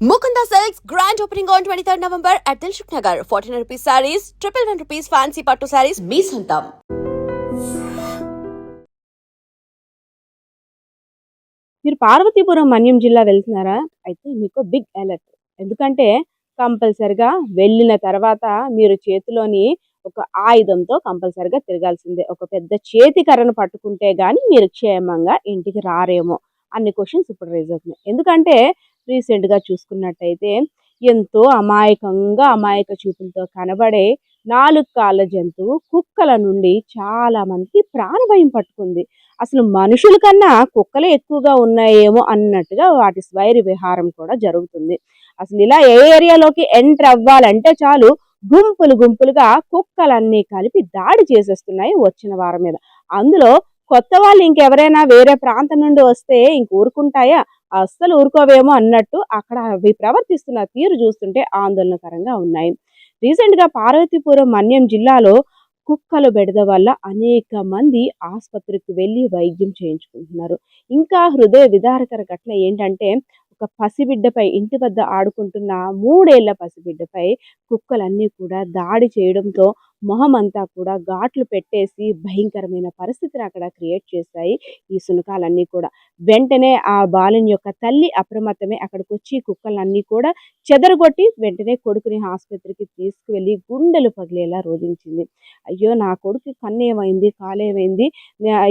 Mukunda Silks grand opening on 23rd November at Dilshuk Nagar. 1400 rupees sarees, triple one rupees fancy patto sarees, మీ సొంతం. మీరు పార్వతీపురం మన్యం జిల్లా వెళ్తున్నారా? అయితే మీకు బిగ్ అలర్ట్ ఎందుకంటే కంపల్సరిగా వెళ్ళిన తర్వాత మీరు చేతిలోని ఒక ఆయుధంతో కంపల్సరిగా తిరగాల్సిందే. ఒక పెద్ద చేతి కర్రను పట్టుకుంటే గానీ మీరు క్షేమంగా ఇంటికి రారేమో అన్ని క్వశ్చన్స్ ఇప్పుడు రేజ్ అవుతున్నాయి ఎందుకంటే రీసెంట్గా చూసుకున్నట్టయితే ఎంతో అమాయకంగా అమాయక చూపులతో కనబడే నాలుగు కాళ్ళ జంతువు కుక్కల నుండి చాలా మందికి ప్రాణభయం పట్టుకుంది. అసలు మనుషుల కన్నా కుక్కలే ఎక్కువగా ఉన్నాయేమో అన్నట్టుగా వాటి స్వైరి విహారం కూడా జరుగుతుంది. అసలు ఇలా ఏ ఏరియాలోకి ఎంటర్ అవ్వాలంటే చాలు గుంపులు గుంపులుగా కుక్కలన్నీ కలిపి దాడి చేసేస్తున్నాయి వచ్చిన వారి మీద. అందులో కొత్త వాళ్ళు ఇంకెవరైనా వేరే ప్రాంతం నుండి వస్తే ఇంక ఊరుకుంటాయా? అస్సలు ఊరుకోవేమో అన్నట్టు అక్కడ అవి ప్రవర్తిస్తున్న తీరు చూస్తుంటే ఆందోళనకరంగా ఉన్నాయి. రీసెంట్గా పార్వతీపురం మన్యం జిల్లాలో కుక్కల బెడద వల్ల అనేక మంది ఆసుపత్రికి వెళ్ళి వైద్యం చేయించుకుంటున్నారు. ఇంకా హృదయ విదారకర ఘటన ఏంటంటే ఒక పసిబిడ్డపై ఇంటి వద్ద ఆడుకుంటున్న మూడేళ్ళ పసిబిడ్డపై కుక్కలన్నీ కూడా దాడి చేయడంతో మొహం అంతా కూడా ఘాట్లు పెట్టేసి భయంకరమైన పరిస్థితిని అక్కడ క్రియేట్ చేశాయి ఈ సునకాలన్నీ కూడా. వెంటనే ఆ బాలుని యొక్క తల్లి అప్రమత్తమే అక్కడికి వచ్చి కుక్కలన్నీ కూడా చెదరగొట్టి వెంటనే కొడుకుని ఆసుపత్రికి తీసుకువెళ్ళి గుండెలు పగిలేలా రోధించింది. అయ్యో నా కొడుకు కన్ను ఏమైంది కాలేమైంది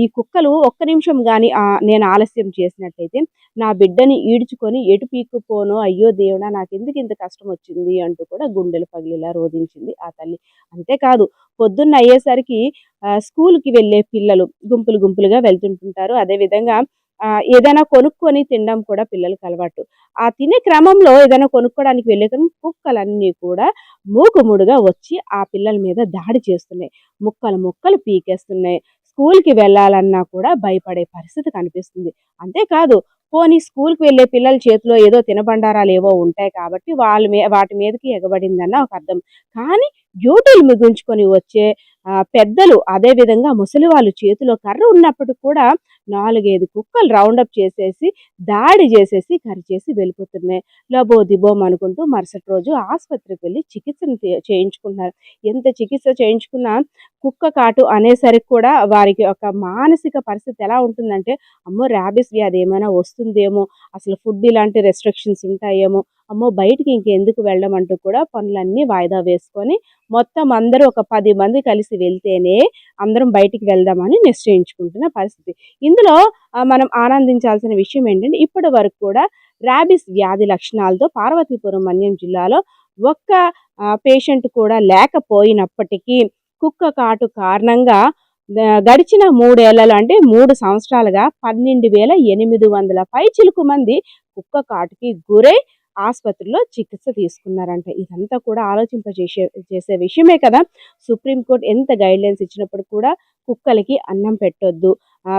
ఈ కుక్కలు ఒక్క నిమిషం కానీ నేను ఆలస్యం చేసినట్టయితే నా బిడ్డని ఈడ్చుకొని ఎటు పీక్కుపోను? అయ్యో దేవుడా నాకు ఎందుకు ఇంత కష్టం వచ్చింది అంటూ కూడా గుండెలు పగిలేలా రోధించింది ఆ తల్లి. అంతేకాదు కాదు. పొద్దున్న అయ్యేసరికి స్కూల్కి వెళ్ళే పిల్లలు గుంపులు గుంపులుగా వెళ్తుంటుంటారు. అదేవిధంగా ఏదైనా కొనుక్కొని తినడం కూడా పిల్లలకు అలవాటు. ఆ తినే క్రమంలో ఏదైనా కొనుక్కోవడానికి వెళ్ళే క్రమం కుక్కలన్నీ కూడా మూకుముడుగా వచ్చి ఆ పిల్లల మీద దాడి చేస్తున్నాయి. ముక్కలు ముక్కలు పీకేస్తున్నాయి. స్కూల్కి వెళ్ళాలన్నా కూడా భయపడే పరిస్థితి కనిపిస్తుంది. అంతేకాదు పోనీ స్కూల్కి వెళ్ళే పిల్లల చేతిలో ఏదో తినబండారాలు ఏవో ఉంటాయి కాబట్టి వాళ్ళ మీ వాటి మీదకి ఎగబడిందన్న ఒక అర్థం. కానీ డ్యూటీలు మిగుల్చుకొని వచ్చే పెద్దలు అదే విధంగా ముసలి వాళ్ళు చేతిలో కర్ర ఉన్నప్పటికి కూడా నాలుగైదు కుక్కలు రౌండప్ చేసేసి దాడి చేసేసి కరిచేసి వెళ్ళిపోతున్నాయి. లబో దిబోం అనుకుంటూ మరుసటి రోజు ఆసుపత్రికి వెళ్ళి చికిత్సను చేయించుకున్నారు ఎంత చికిత్స చేయించుకున్నా కుక్క కాటు అనేసరికి కూడా వారికి ఒక మానసిక పరిస్థితి ఎలా ఉంటుందంటే అమ్మో ర్యాబిస్ వ్యాధి ఏమైనా వస్తుందేమో అసలు ఫుడ్ ఇలాంటి రెస్ట్రిక్షన్స్ ఉంటాయేమో అమ్మో బయటికి ఇంకెందుకు వెళ్ళడం అంటూ కూడా పనులన్నీ వాయిదా వేసుకొని మొత్తం అందరూ ఒక పది మంది కలిసి వెళ్తేనే అందరం బయటికి వెళ్దామని నిశ్చయించుకుంటున్న పరిస్థితి. ఇందులో మనం ఆనందించాల్సిన విషయం ఏంటంటే ఇప్పటి వరకు కూడా ర్యాబిస్ వ్యాధి లక్షణాలతో పార్వతీపురం మన్యం జిల్లాలో ఒక్క పేషెంట్ కూడా లేకపోయినప్పటికీ కుక్క కాటు కారణంగా గడిచిన మూడేళ్ళలో అంటే మూడు సంవత్సరాలుగా పన్నెండు వేల ఎనిమిది వందల పై చిలుకు మంది కుక్క కాటుకి గురై ఆసుపత్రిలో చికిత్స తీసుకున్నారంట. ఇదంతా కూడా ఆలోచింపజేసే చేసే విషయమే కదా. సుప్రీంకోర్టు ఎంత గైడ్లైన్స్ ఇచ్చినప్పుడు కూడా కుక్కలకి అన్నం పెట్టొద్దు.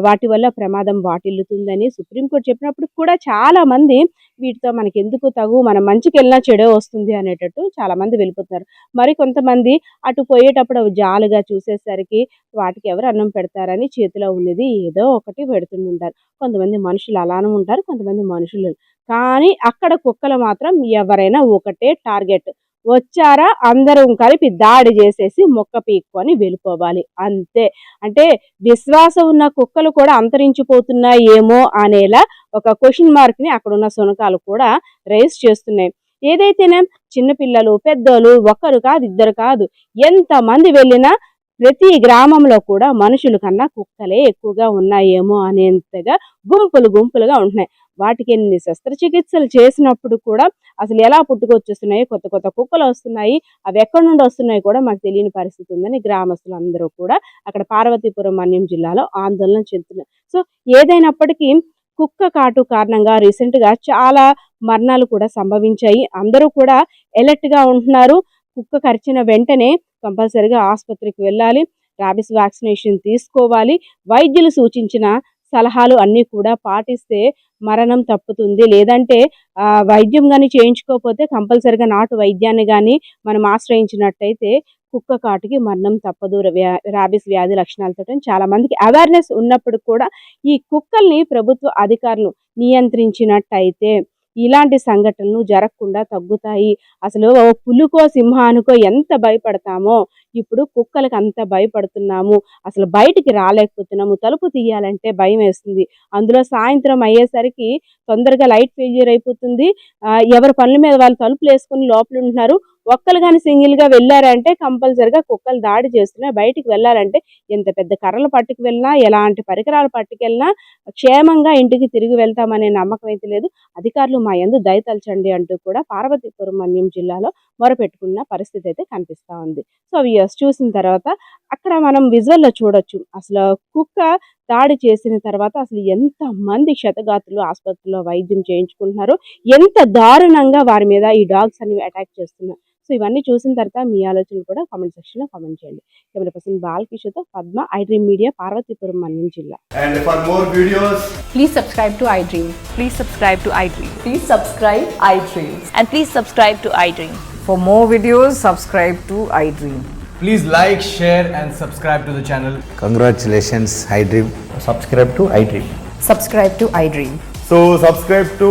వాటి వల్ల ప్రమాదం వాటిల్లుతుందని సుప్రీంకోర్టు చెప్పినప్పుడు కూడా చాలామంది వీటితో మనకి ఎందుకు తగు మనం మంచికి వెళ్ళినా చెడే వస్తుంది అనేటట్టు చాలామంది వెళ్ళిపోతున్నారు. మరి కొంతమంది అటు పోయేటప్పుడు అవి జాలుగా చూసేసరికి వాటికి ఎవరు అన్నం పెడతారని చేతిలో ఉన్నది ఏదో ఒకటి పెడుతుంటారు కొంతమంది మనుషులు అలానే ఉంటారు కొంతమంది మనుషులు కానీ అక్కడ కుక్కలు మాత్రం ఎవరైనా ఒకటే టార్గెట్. వచ్చారా? అందరం కలిపి దాడి చేసేసి మొక్క పీక్కొని వెళ్ళిపోవాలి. అంతే. అంటే విశ్వాసం ఉన్న కుక్కలు కూడా అంతరించిపోతున్నాయేమో అనేలా ఒక క్వశ్చన్ మార్క్ని అక్కడున్న అక్కడ ఉన్న శునకాలు కూడా రైజ్ చేస్తున్నాయి. ఏదైతేనే చిన్నపిల్లలు పెద్దోళ్ళు ఒకరు కాదు ఇద్దరు కాదు ఎంతమంది వెళ్ళినా ప్రతి గ్రామంలో కూడా మనుషుల కన్నా కుక్కలే ఎక్కువగా ఉన్నాయేమో అనేంతగా గుంపులు గుంపులుగా ఉంటున్నాయి. వాటికి ఎన్ని శస్త్రచికిత్సలు చేసినప్పుడు కూడా అసలు ఎలా పుట్టుకొచ్చేస్తున్నాయి కొత్త కొత్త కుక్కలు వస్తున్నాయి అవి ఎక్కడి నుండి వస్తున్నాయి కూడా మాకు తెలియని పరిస్థితి ఉందని గ్రామస్తులు అందరూ కూడా అక్కడ పార్వతీపురం మన్యం జిల్లాలో ఆందోళన చెందుతున్నారు. సో ఏదైనప్పటికీ కుక్క కాటు కారణంగా రీసెంట్గా చాలా మరణాలు కూడా సంభవించాయి. అందరూ కూడా ఎలర్ట్గా ఉంటున్నారు. కుక్క కరిచిన వెంటనే కంపల్సరిగా ఆసుపత్రికి వెళ్ళాలి. రాబిస్ వ్యాక్సినేషన్ తీసుకోవాలి. వైద్యులు సూచించిన సలహాలు అన్నీ కూడా పాటిస్తే మరణం తప్పుతుంది. లేదంటే వైద్యం కానీ చేయించుకోకపోతే కంపల్సరిగా నాటు వైద్యాన్ని కానీ మనం ఆశ్రయించినట్టయితే కుక్క కాటుకి మరణం తప్పదు. రాబిస్ వ్యాధి లక్షణాలతో చాలా మందికి అవేర్నెస్ ఉన్నప్పుడు కూడా ఈ కుక్కల్ని ప్రభుత్వ అధికారులు నియంత్రించినట్టయితే ఇలాంటి సంఘటనలు జరగకుండా తగ్గుతాయి. అసలు ఓ సింహానికో ఎంత భయపడతామో ఇప్పుడు కుక్కలకు అంత భయపడుతున్నాము. అసలు బయటికి రాలేకపోతున్నాము. తలుపు తీయాలంటే భయం వేస్తుంది. అందులో సాయంత్రం అయ్యేసరికి తొందరగా లైట్ ఫెయిల్యూర్ అయిపోతుంది. ఎవరి పనుల మీద వాళ్ళు తలుపులు వేసుకుని లోపల ఉంటున్నారు. ఒక్కరు కానీ సింగిల్గా వెళ్ళారంటే కంపల్సరిగా కుక్కలు దాడి చేస్తున్నాయి బయటికి వెళ్ళాలంటే ఎంత పెద్ద కర్రలు పట్టుకు వెళ్ళినా ఎలాంటి పరికరాలు పట్టుకెళ్ళినా క్షేమంగా ఇంటికి తిరిగి వెళ్తామనే నమ్మకం అయితే లేదు. అధికారులు మా యందు దయతలచండి అంటూ కూడా పార్వతీపురం మన్యం జిల్లాలో మొరపెట్టుకున్న పరిస్థితి అయితే కనిపిస్తూ ఉంది. సో వ్యూయర్స్ చూసిన తర్వాత అక్కడ మనం విజువల్లో చూడొచ్చు. అసలు కుక్క దాడి చేసిన తర్వాత అసలు ఎంత మంది క్షతగాతులు ఆసుపత్రిలో వైద్యం చేయించుకుంటున్నారు ఎంత దారుణంగా వారి మీద ఈ డాగ్స్ అనేవి అటాక్ చేస్తున్నారు సో ఇవన్నీ చూసిన తర్వాత మీ ఆలోచనలు కూడా కామెంట్ సెక్షన్లో కామెంట్ చేయండి. కెమెరా పర్సన్ బాలకిషోర్తో Padma iDream media Parvathipuram Manyam జిల్లా. And for more videos please subscribe to iDream. Please subscribe to iDream. Please subscribe iDream. And please subscribe to iDream. For more videos subscribe to iDream please like share and subscribe to the channel. Congratulations iDream subscribe to iDream subscribe to iDream so subscribe to